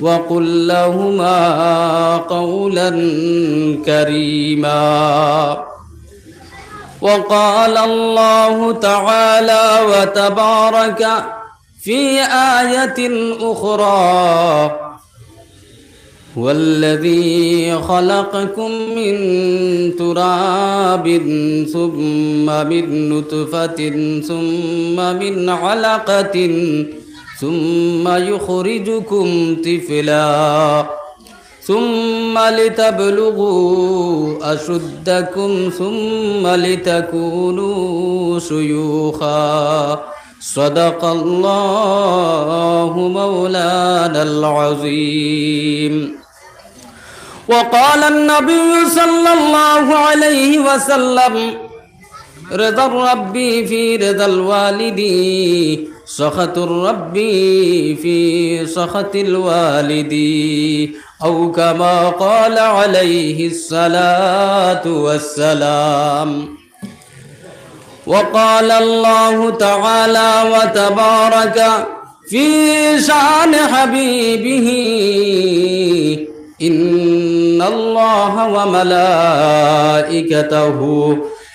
وقل لهما قولا كريما. وقال الله تعالى وتبارك في آية أخرى والذي خلقكم من تراب ثم من نطفة ثم من علقة ثم يخرجكم طفلا ثم لتبلغوا أشدكم ثم لتكونوا شيوخا صدق الله مولانا العظيم وقال النبي صلى الله عليه وسلم رضا الرب في رضا الوالد سخط الرب في سخط الوالد أو كما قال عليه الصلاة والسلام. وقال الله تعالى وتبارك في شأن حبيبه إن الله وملائكته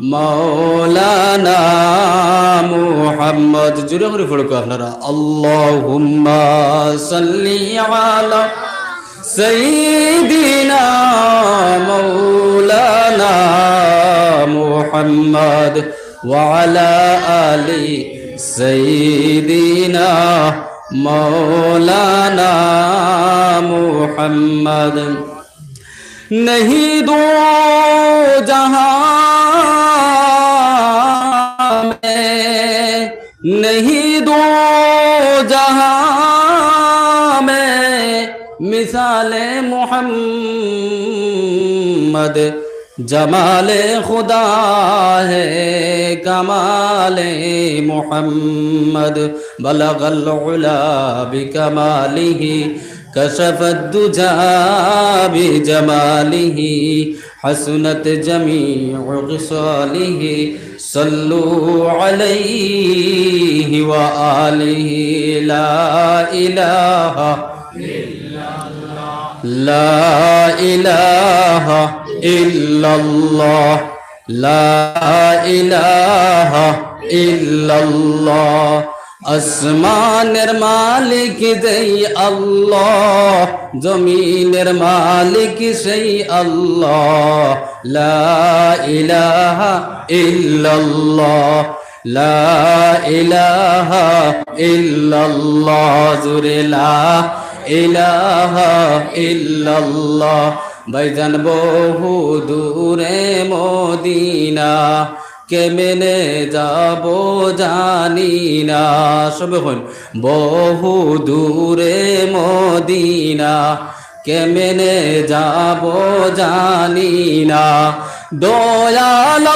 মাওলানা মুহাম্মদ। জুড়ে করে পড়ুক আপনারা। আল্লাহুম্মা সাল্লি আলা সাইয়্যিদিনা মাওলানা মুহাম্মদ ওয়া আলা আলি সাইয়্যিদিনা مولانا محمد جمالِ محمد جمالِ خدا ہے کمالِ محمد بلغ العلا بكماله كشف الدجا بجماله حسنت جميع غصاله صلوا عليه وآله لا إله لا إله إلا الله لا إله إلا الله আসমানের মালিক যেই আল্লাহ জমিনের মালিক সেই আল্লাহ লা ইলাহা ইল্লাল্লাহ লা ইলাহা ইল্লাল্লাহ জুরে লা ইলাহা ইল্লাল্লাহ ভাইজান বহু দূরে মদিনা। কেমনে যাব জানি না। সবে হন বহু দূরে মদিনা। কেমনে যাব জানি না। দয়াল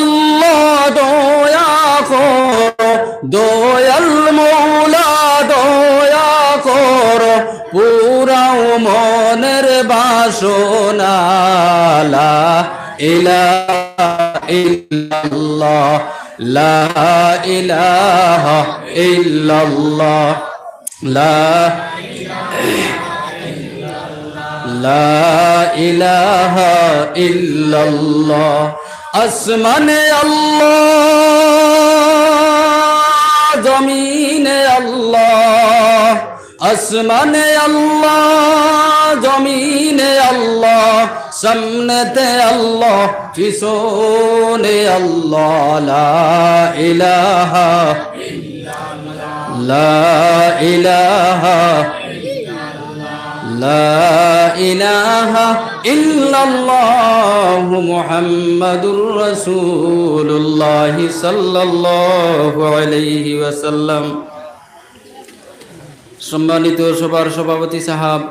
দয়া কর। দয়াল মৌলা মনের বাসনা লা ইলাহা ইল্লাল্লাহ, লা ইলাহা ইল্লাল্লাহ, লা লা ইলাহা ইল্লাল্লাহ, আসমানে আল্লাহ, জমিনে আল্লাহ আসমানে আল্লাহ, জমিনে আল্লাহ, সামনেতে আল্লাহ, পিছনে আল্লাহ, লা ইলাহা লা ইলাহা লা ইলাহা ইল্লাল্লাহু, মুহাম্মাদুর রাসূলুল্লাহ সাল্লাল্লাহু আলাইহি ওয়াসাল্লাম। সম্মানিত সবার সভাপতি সাহাব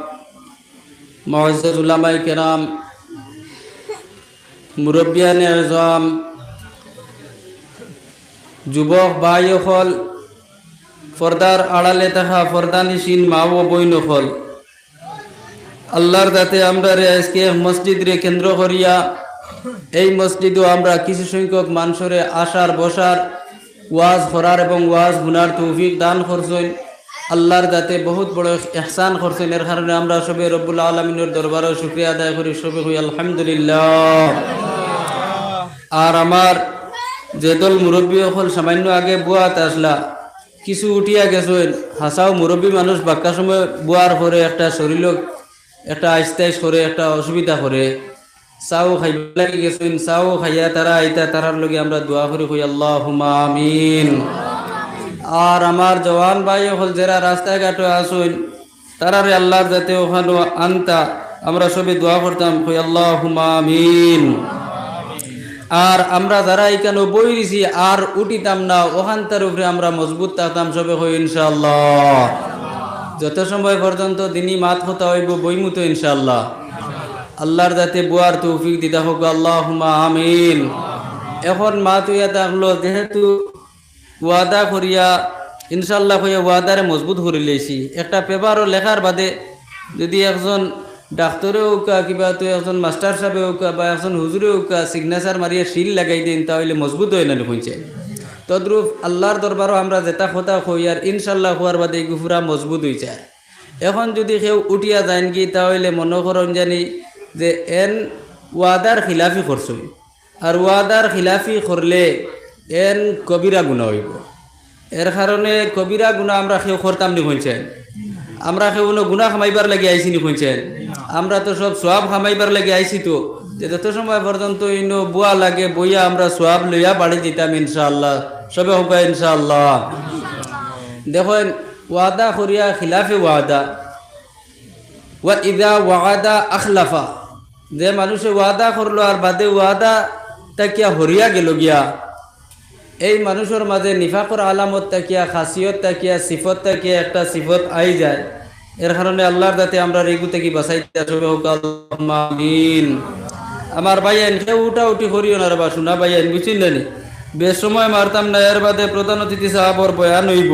মহাজ উলামাই কেরাম, মুরব্বিয়ান এজম যুবক ভাই হল ফর্দার আড়ালে থাকা ফর্দানিসীন মা ও বইন হল আল্লাহর দাতে আমরা আজকে মসজিদ রে কেন্দ্র করিয়া এই মসজিদও আমরা কিছু সংখ্যক মানুষরে আসার বসার ওয়াজ করার এবং ওয়াজ গুনার তৌফিক দান করছেন। আল্লাহর দাতে বহুত বড় এহসান করছেন, এর কারণে আমরা সবে রব্বুল আলমিনের দরবারও শুক্রিয়া আদায় করি, সবে হই আলহামদুলিল্লাহ। আর আমার যে দল মুরব্বী হল সামান্য আগে বুয়াত আসলা, কিছু উঠিয়া গেছেন, হাসাও মুরব্বী মানুষ বাক্কা সময় বুয়ার পরে একটা শরীর একটা আইস্তাইস করে, একটা অসুবিধা করে। চাও খাইব লাগি গেছেন, চাও খাইয়া তারা আইতা, তারার লগে আমরা দোয়া করি, কই আল্লাহ আমিন। আর আমার জওয়ান ভাই হল যারা রাস্তায় ঘাটে আসুন তারারে আল্লাহর যাতে ওখানে আনতা। আমরা সবে দোয়া করতাম, কই আল্লাহ আমিন। আর আমরা যারা এখানে বই দিছি আর উঠিতাম না ওখানটার উপরে আমরা মজবুত থাকতাম, সবে হই ইনশাআল্লাহ। যত সময় পর্যন্ত দিনই মাত হতা হইব বইমুত ইনশাআল্লাহ। আল্লাহর যাতে বুয়ার তৌফিক দিতে হোক আল্লাহ আমিন। এখন মাত হইয়া থাকল, যেহেতু ওয়াদা করিয়া ইনশাল্লাহ হইয়া ওয়াদারে মজবুত করে লেছি একটা পেপারও লেখার বাদে যদি একজন ডাক্তরে উকা কিবা তো একজন মাস্টার সাহেবে উকা বা একজন হুজুরে উকা সিগনেচার মারিয়া শিল লাগাই দিন, তাহলে মজবুত হয় না শুনছে তদ্রুপ আল্লাহর দরবারও আমরা যেটা কথা কই, আর ইনশাল্লাহ হওয়ার বাদে গুফুরা মজবুত হয়ে যায় এখন যদি কেউ উঠিয়া যান কি, তাহলে মনে করন জানি যে এন ওয়াদার খিলাফি করছই আর ওয়াদার খিলাফি করলে এন কবিরা গুণা হইব। এর কারণে কবিরা গুণা আমরা কেউ করতাম নি শুনছেন। আমরা কেউ গুণা খামাইবার লাগে আইসি নি শুনছেন। আমরা তো সব সোয়াব খামাইবার লাগে আইসি তো। যে যত সময় পর্যন্ত ইনো বুয়া লাগে বইয়া আমরা সোয়াব লইয়া বাড়ি দিতাম ইনশাআল্লাহ। সবে হোক ইনশাআল্লাহ। দেখেন, ওয়াদা করিয়া খিলাফে ওয়াদা। ওয়া ইদা ওয়াদা আখলাফা। যে মানুষে ওয়াদা করল আর বাদে ওয়াদা তাকিয়া হরিয়া গেল গিয়া। এই মানুষের মাঝে নিফাকর আলামত তাকিয়া খাসিয়ত তাকিয়া সিফত তাকিয়া একটা সিফত আই যায়। এর কারণে আল্লাহর দাতে আমরা রেগু থেকে আমিন। আমার ভাইয়ান, কেউ উঠা উঠি করিও না বা শোনা ভাইয়ান, বুঝছেন জানি বেশ সময় মারতাম না, এর বাদে প্রধান অতিথি সাহাবর বয়ান হইব।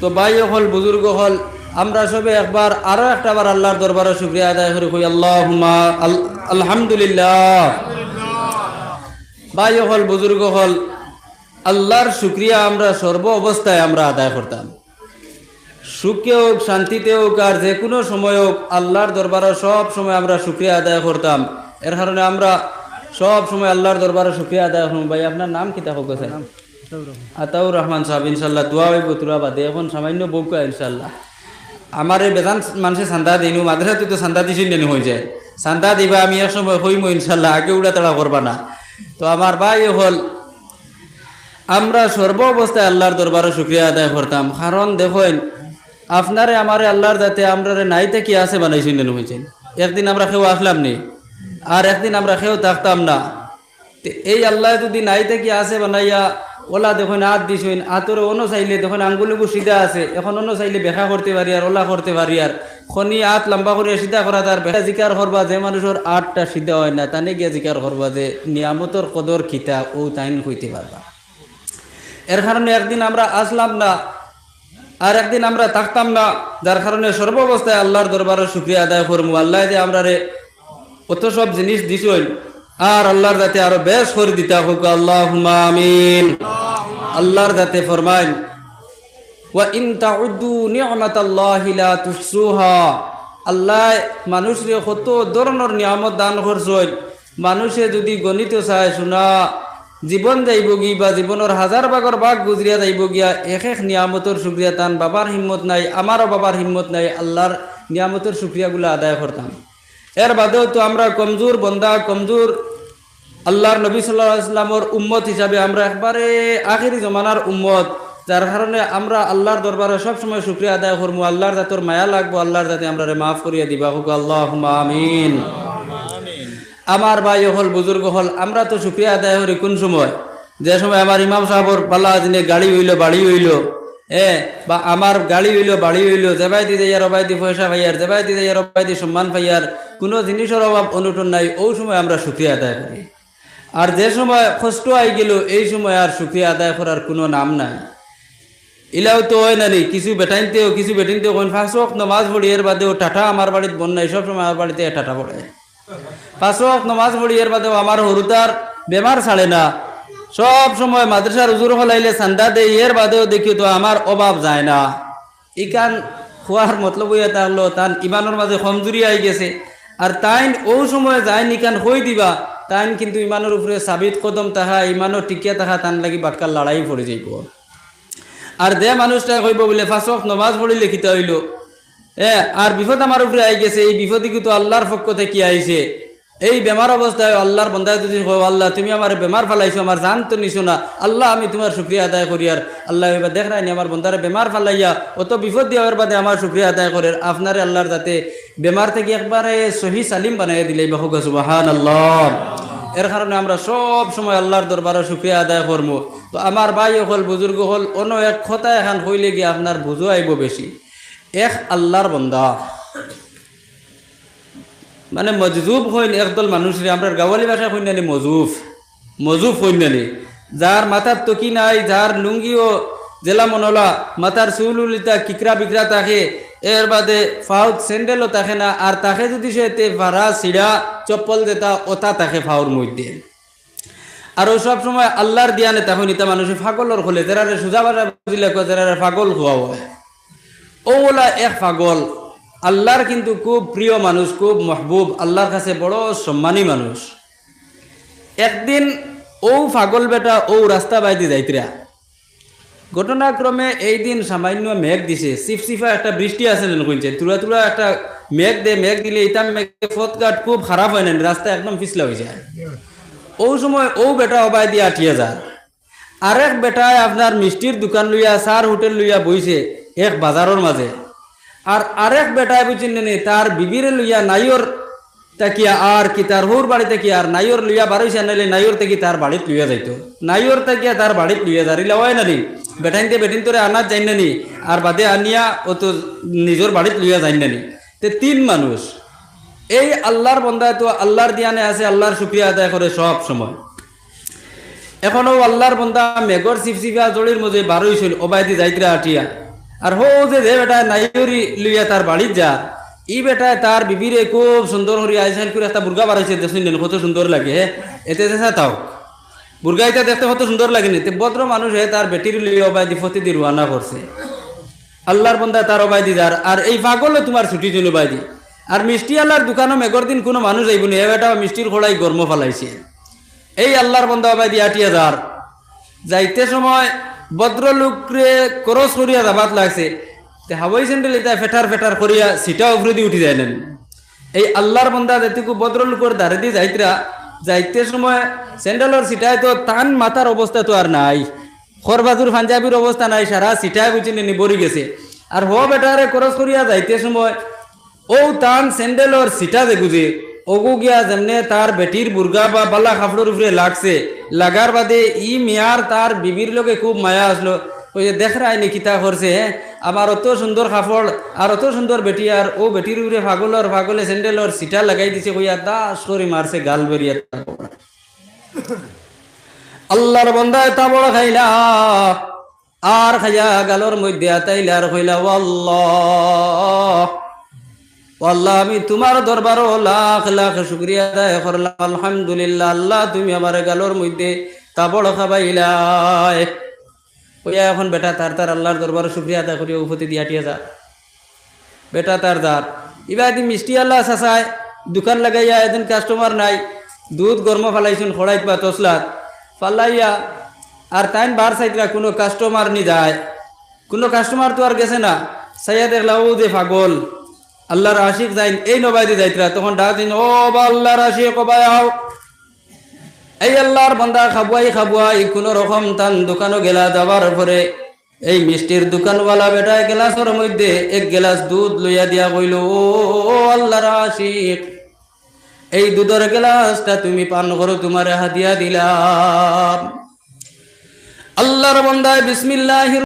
তো ভাই হল, বুজুর্গ হল, আমরা সবে একবার আরও একটা বার আল্লাহর দরবারে শুক্রিয়া আদায় করি। কই আল্লাহ আলহামদুলিল্লাহ। ভাই হল, বুজুর্গ হল আল্লাহর শুক্রিয়া আমরা সর্ব অবস্থায় আমরা আদায় করতাম। সুখে হোক শান্তিতে হোক আর যে কোনো সময় হোক আল্লাহর দরবারে সব সময় আমরা শুক্রিয়া আদায় করতাম। এর কারণে আমরা সব সময় আল্লাহর দরবারে শুক্রিয়া আদায় করতাম। ভাই আপনার নাম কি থাকুক নাম আতাউর রহমান। সাহেব ইনশাল্লাহ দোয়া হইব তুরা বাদে। এখন সামান্য বউকা ইনশাল্লাহ আমার এই বেদান মানুষে চান্দা দিনু মাদ্রাসাতে তো চান্দা দিছি নেনি হয়ে যায় চান্দা দিবা আমি এক সময় হইম ইনশাল্লাহ আগে উড়া তাড়া করবা না। তো আমার ভাই হল আমরা সর্ব অবস্থায় আল্লাহর দরবারে শুক্রিয়া আদায় করতাম। কারণ দেখেন, আপনারে, আমারে আল্লাহর যাতে আমরা নাই থেকে আছে বানাইছেন হয়েছেন একদিন আমরা কেউ আসলাম নি, আর একদিন আমরা কেউ থাকতাম না। এই আল্লাহ যদি নাই থেকে আছে বানাইয়া, ওলা দেখুন হাত দিছুন হাতরে অন্য চাইলে দেখুন আঙ্গুলিগু সিধা আছে, এখন অন্য চাইলে বেখা করতে পারি আর ওলা করতে পারি আর। খনি হাত লম্বা করে সিধা করা তার বেখা জিকার করবা যে মানুষের আটটা সিধা হয় না, তানে গিয়া জিকার করবা যে নিয়ামতর কদর খিতা ও তাইন হইতে পারবা। এর কারণে একদিন আমরা আসলাম না, আর একদিন আমরা থাকতাম না, যার কারণে সর্বাবস্থায় আল্লাহর দরবারে শুক্রিয়া আদায় করব। আল্লাহ যে আমরা রে অত সব জিনিস দিছই আর আল্লাহর যাতে আরও বেশ করে দিতে হোক আল্লাহ আমিন। আল্লাহর যাতে ফরমাইন আল্লাহ কত দান মানুষে যদি গণিত চায় শোনা জীবন যাইব গি বা জীবনের হাজার ভাগর ভাগ গুজরিয়া যাইব গিয়া এক এক নিয়ামতর শুক্রিয়া তান বাবার হিম্মত নাই আমারও বাবার হিম্মত নাই আল্লাহর নিয়ামতের শুক্রিয়াগুলো আদায় করতাম এর বাদেও তো আমরা কমজোর বন্দা কমজোর আল্লাহর নবী সাল্লাহ উম্মত হিসাবে আমরা একবারে আখেরি জমানার উম্মত যার কারণে আমরা আল্লাহর দরবারে সবসময় শুক্রিয়া আদায় করব আল্লাহর জাতর মায়া লাগবো আল্লাহর যাতে আমরা মাফ করিয়া দিবা। হোক আল্লাহ আমিন। আমার ভাই হল, বুজুর্গ হল, আমরা তো শুক্রিয়া আদায় করি কোন সময়? যে সময় আমার ইমাম সাহেবর পাল্লা দিনে গাড়ি হইল, বাড়ি হইল, এ, বা আমার গাড়ি হইল, বাড়ি হইল, জেবাই দি যাইয়ার অবাই দি পয়সা পাইয়ার, জেবাই দি যাইয়ার অবাই দি সম্মান পাইয়ার, কোনো জিনিসের অভাব, অনুটন নাই ওই সময় আমরা শুক্রিয়া আদায় করি। আর যে সময় কষ্ট আই গেল, এই সময় আর শুক্রিয়া আদায় করার কোনো নাম নাই। ইলাও তো হয় নানি কিছু বেটাইনতেও, কিছু বেটিনতেও কোন নমাজ পড়ি, এর বাদেও টাটা আমার বাড়িতে বন্যায় সব সময় আমার বাড়িতে টাটা পড়ে। পাঁচ নমাজ পড়ি এর বাদেও আমার হরুতার বেমার ছাড়ে না। সব সময় মাদ্রাসার উজুর হলাইলে চান্দা দেয় এর বাদেও দেখি তো আমার অভাব যায় না। ইকান খোয়ার মতলব হইয়া তাহলো তান ইমানের মাঝে কমজুরি আই গেছে। আর তাইন ও সময় যায় নিকান হই দিবা, তাইন কিন্তু ইমানের উপরে সাবিত কদম তাহা ইমানও টিকিয়া তাহা তান লাগি বাটকার লড়াই পড়ে যাইব। আর যে মানুষটা কইব বলে ফাঁসক নমাজ পড়ি লিখিত হইল। এ, আর বিপদ আমার উপরে আই গেছে, এই বিপদে কিন্তু আল্লাহর পক্ষ থেকে আইছে। এই বেমার অবস্থায় আল্লাহর বন্ধায় যদি আল্লাহ, তুমি আমার বেমার ফালাইছো, আমার জান তো নিছো না। আল্লাহ, আমি তোমার শুক্রিয়া আদায় করি আর আল্লাহ এবার দেখ রাইনি আমার বন্ধারে বেমার ফালাইয়া অত বিপদ দেওয়ার বাদে আমার শুক্রিয়া আদায় করে আপনারে আল্লাহর যাতে বেমার থেকে একবারে সহি সালিম বানাই দিলে বহু সুবাহান আল্লাহ এর কারণে আমরা সব সময় আল্লাহর দরবারে শুক্রিয়া আদায় করব তো আমার ভাই হল বুজুর্গ হল অন্য এক কথা এখন হইলে গিয়ে আপনার বুঝো আইব বেশি। এক আল্লাহর বন্দা। মানে মজজুব হইন একদল মানুষরে। আমরা গাওয়ালি ভাষা হইনানি মজুফ মজুফ হইনানি যার মাথার তকি নাই, যার লুঙ্গিও জেলা মনলা, মাথার চুলুলিতা কিকরা বিকরা থাকে, এর বাদে ফাউত স্যান্ডেলও থাকে না। আর তাকে যদি সে তে ভাড়া সিড়া চপ্পল দেতা ওটা তাকে ফাউর মধ্যে। আর সব সময় আল্লাহর দিয়ানে তখন ইতা মানুষে ফাগলর খোলে। যারা সোজা বাজা বুঝিলে যারা ফাগল খোয়া হয় ওলা এক পাগল। আল্লাহর কিন্তু খুব প্রিয় মানুষ, খুব মহবুব, আল্লাহর কাছে বড় সম্মানী মানুষ। একদিন ও পাগল বেটা ও রাস্তা বাইতে যাইতরা। ঘটনাক্রমে এই দিন সামান্য মেঘ দিছে চিফচিফা একটা বৃষ্টি আছে যেন কইছে তুলা তুলা একটা মেঘ দে, মেঘ দিলে এটা মেঘে ফতঘাট খুব খারাপ হয় না রাস্তা একদম পিছলা হয়ে যায়। ও সময় ও বেটা অবাই দিয়ে আটিয়া যায়। আরেক বেটায় আপনার মিষ্টির দোকান লইয়া সার হোটেল লইয়া বইছে এক বাজারের মাঝে। আর আরেক বেটায় বুঝছেন নি তার বিবিরে লইয়া নাইয়র তাকিয়া আর কি, তার হুর বাড়িতে কি আর নাইয়র লইয়া বারোইছে নাইলে নাইয়র থেকে তার বাড়িত লইয়া যাইতো। নাইয়র তাকিয়া তার বাড়িত লইয়া দাঁড়িলে হয় নানি বেটাইনতে বেটিন তোরে আনার যাই নানি আর বাদে আনিয়া ও তো নিজের বাড়িত লইয়া যাই নানি তে তিন মানুষ। এই আল্লাহর বন্দায় তো আল্লাহর দিয়ানে আছে, আল্লাহর শুক্রিয়া আদায় করে সব সময়। এখনও আল্লাহর বন্দা মেঘর চিপচিপা জড়ির মধ্যে বারোই ছিল অবায়দি যাইতরা আটিয়া। আর হো যে যে বেটা নাইরি লইয়া তার বাড়ির যা, ই বেটায় তার বিবিরে খুব সুন্দর হরি আইসাইল করে একটা বুর্গা বাড়াইছে দেখুন কত সুন্দর লাগে এতে তাও। বুর্গা এটা দেখতে কত সুন্দর লাগেনি ভদ্র মানুষ হে তার বেটির লইয়া অবায়দি ফতি দি রুয়ানা করছে। আল্লাহর বন্দা তার অবায়দি যার, আর এই পাগলে তোমার ছুটি ছিল অবায়দি আর মিষ্টি আল্লাহর দোকানও মেঘর দিন কোনো মানুষ আইব নি, এ বেটা মিষ্টির খোলাই গরম ফালাইছে। এই আল্লাহর বন্দা অবায়দি আটিয়া যার, যাইতে সময় ভদ্রলোকরে ক্রস করিয়া যাবাত লাগছে। হাওয়াই স্যান্ডেল এটা ফেটার ফেটার করিয়া সিটা উপরে দিয়ে উঠি যায় নেন। এই আল্লাহর বন্দা যেটুকু ভদ্রলোকের দাঁড়ে দিয়ে যাইতরা যাইতে সময় স্যান্ডেলের সিটায় তো তান মাথার অবস্থা তো আর নাই। খরবাজুর পাঞ্জাবির অবস্থা নাই সারা সিটায় বুঝি নি বরি গেছে। আর হ বেটারে ক্রস করিয়া যাইতে সময় ও তান স্যান্ডেলর সিটা দেখুছে ওগু গিয়া যেমনে তার বেটির বুর্গা বা বাল্লা কাপড়ের উপরে লাগছে। লাগার বাদে ই মিয়ার তার বিবির লোকে খুব মায়া আসলো ওই যে দেখ রায় নি কিতা করছে আমার অত সুন্দর কাপড় আর অত সুন্দর বেটি আর ও বেটির উপরে ফাগলর ফাগলে স্যান্ডেলর সিটা লাগাই দিছে কইয়া দাস করে মারছে গাল বেরিয়া আল্লাহর বন্দায় তা বড় খাইলা। আর খাইয়া গালর মধ্যে আতাইলা আর কইলা আল্লাহ আল্লাহ আমি তোমার দরবার লাখ লাখ শুক্রিয়া আদায় করলাম। আলহামদুলিল্লাহ, আল্লাহ তুমি আমার গালোর মধ্যে তা বড় খাবাইলাই। ওইয়া এখন বেটা তার তার আল্লাহর দরবারে শুক্রিয়া আদা করিয়া উপতি দিয়া টিয়া যা। বেটা তার এবার এদিন মিষ্টি আল্লাহ চাচায়, দোকান লাগাইয়া এদিন কাস্টমার নাই, দুধ গরম ফালাইছুন, খড়াইত বা তসলাত ফালাইয়া আর তাইন বার সাইডরা কোনো কাস্টমার নি যায়। কোনো কাস্টমার তো আর গেছে না। সাইয়া দেখলা, ও যে পাগল। আল্লাহর আশিক যাইন, এই নবাই দি যাইতরা, তখন ডাক দিন, ও বা আল্লাহর আশিক, ও আও। এই আল্লাহর বান্দা, খাবুয়াই খাবুয়াই, কোনো রকম তান দোকানও গেলা যাবার পরে, এই মিষ্টির দোকানওয়ালা বেটা গেলাসের মধ্যে এক গেলাস দুধ লইয়া দিয়া কইল, ও আল্লাহর আশিক, এই দুধের গেলাসটা তুমি পান করো, তোমার হাতিয়া দিলাম। আল্লাহর বান্দায় বিসমিল্লাহির